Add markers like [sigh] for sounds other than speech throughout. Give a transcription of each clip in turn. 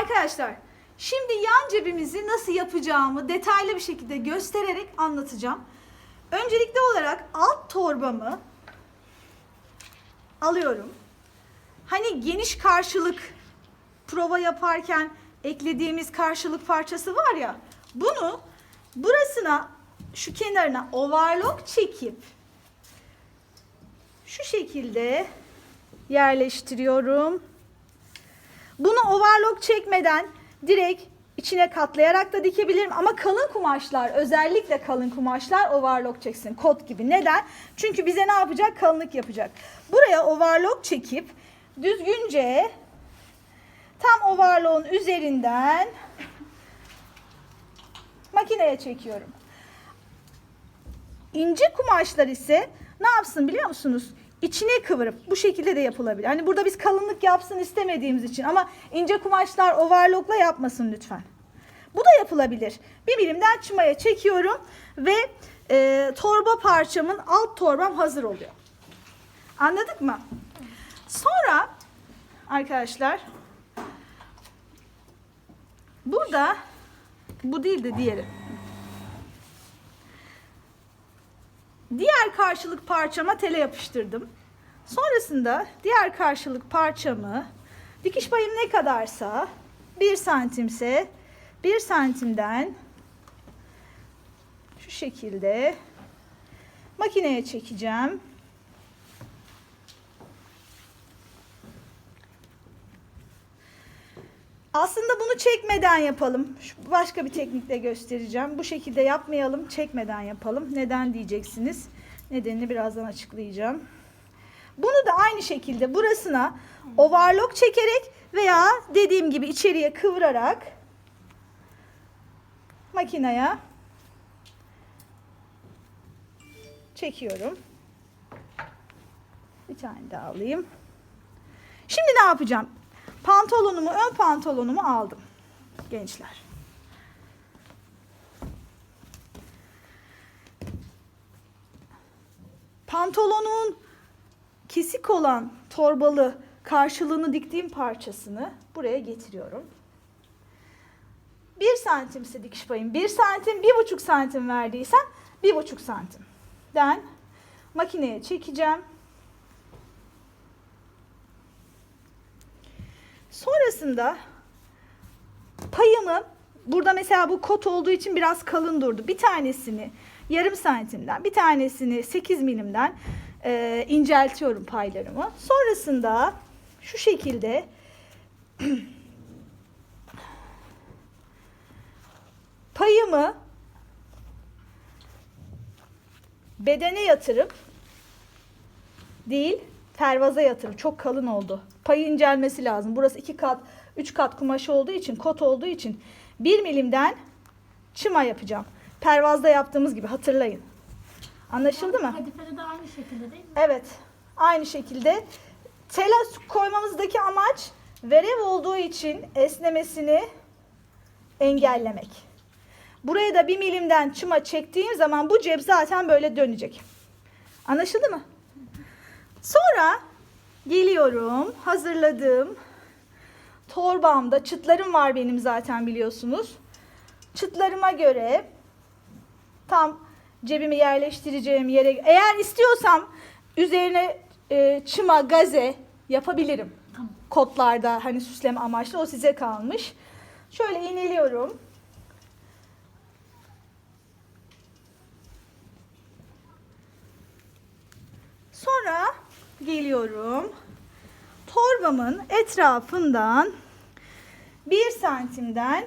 Arkadaşlar şimdi yan cebimizi nasıl yapacağımı detaylı bir şekilde göstererek anlatacağım. Öncelikli olarak alt torbamı alıyorum. Hani geniş karşılık prova yaparken eklediğimiz karşılık parçası var ya. Bunu burasına şu kenarına overlock çekip şu şekilde yerleştiriyorum. Bunu overlock çekmeden direkt içine katlayarak da dikebilirim ama kalın kumaşlar özellikle kalın kumaşlar overlock çeksin kot gibi. Neden? Çünkü bize ne yapacak? Kalınlık yapacak. Buraya overlock çekip düzgünce tam overlock'un üzerinden makineye çekiyorum. İnce kumaşlar ise ne yapsın biliyor musunuz? İçine kıvırıp bu şekilde de yapılabilir. Hani burada biz kalınlık yapsın istemediğimiz için ama ince kumaşlar overlockla yapmasın lütfen. Bu da yapılabilir. Bir birimden çımaya çekiyorum ve e, torba parçamın alt torbam hazır oluyor. Anladık mı? Sonra arkadaşlar burada bu değil de diğeri. Diğer karşılık parçama tele yapıştırdım. Sonrasında diğer karşılık parçamı dikiş payım ne kadarsa 1 santimse 1 santimden şu şekilde makineye çekeceğim. Aslında bunu çekmeden yapalım. Başka bir teknikle göstereceğim. Bu şekilde yapmayalım, çekmeden yapalım. Neden diyeceksiniz? Nedenini birazdan açıklayacağım. Bunu da aynı şekilde burasına overlock çekerek veya dediğim gibi içeriye kıvırarak makineye çekiyorum. Bir tane daha alayım. Şimdi ne yapacağım? Pantolonumu, ön pantolonumu aldım gençler. Pantolonun kesik olan torbalı karşılığını diktiğim parçasını buraya getiriyorum. Bir santimse dikiş payım bir santim, bir buçuk santim verdiysem bir buçuk santimden makineye çekeceğim. Sonrasında payımı burada mesela bu kot olduğu için biraz kalın durdu. Bir tanesini yarım santimden, bir tanesini 8 milimden e, inceltiyorum paylarımı. Sonrasında şu şekilde [clears throat] payımı bedene yatırıp değil pervaza yatırıp çok kalın oldu. Payı incelmesi lazım. Burası iki kat, üç kat kumaş olduğu için, kot olduğu için bir milimden çıma yapacağım. Pervazda yaptığımız gibi hatırlayın. Anlaşıldı mı? Kadifede de aynı şekilde değil mi? Evet. Aynı şekilde tela koymamızdaki amaç verev olduğu için esnemesini engellemek. Buraya da bir milimden çıma çektiğim zaman bu cep zaten böyle dönecek. Anlaşıldı mı? Sonra geliyorum hazırladığım torbamda çıtlarım var benim zaten biliyorsunuz. Çıtlarıma göre tam cebimi yerleştireceğim yere eğer istiyorsam üzerine e, çıma gaze yapabilirim. Tamam. Kotlarda hani süsleme amaçlı o size kalmış. Şöyle iğneliyorum. Sonra geliyorum. Torbamın etrafından bir santimden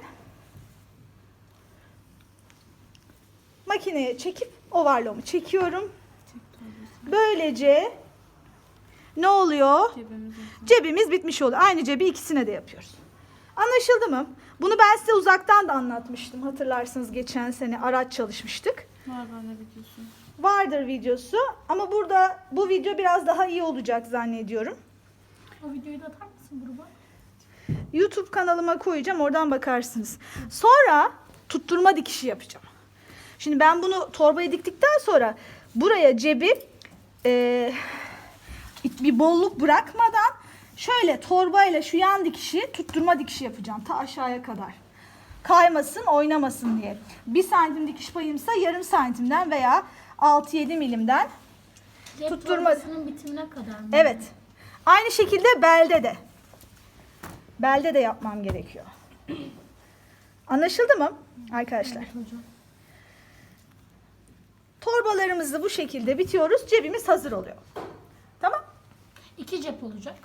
makineye çekip overlock'umu çekiyorum. Böylece ne oluyor? Cebimiz bitmiş oluyor. Aynı cebi ikisine de yapıyoruz. Anlaşıldı mı? Bunu ben size uzaktan da anlatmıştım. Hatırlarsınız geçen sene araç çalışmıştık. Var bende videosu. Vardır videosu ama burada bu video biraz daha iyi olacak zannediyorum. O videoyu da atar mısın gruba? YouTube kanalıma koyacağım oradan bakarsınız. Sonra tutturma dikişi yapacağım. Şimdi ben bunu torbaya diktikten sonra buraya cebi e, bir bolluk bırakmadan Şöyle torbayla şu yan dikişi tutturma dikişi yapacağım ta aşağıya kadar. Kaymasın, oynamasın diye. Bir santim dikiş payımsa yarım santimden veya 6-7 milimden. Cep Tutturma- bitimine kadar mı? Evet. Aynı şekilde belde de. Belde de yapmam gerekiyor. Anlaşıldı mı arkadaşlar? Evet hocam. Torbalarımızı bu şekilde bitiyoruz. Cebimiz hazır oluyor. Tamam? İki cep olacak.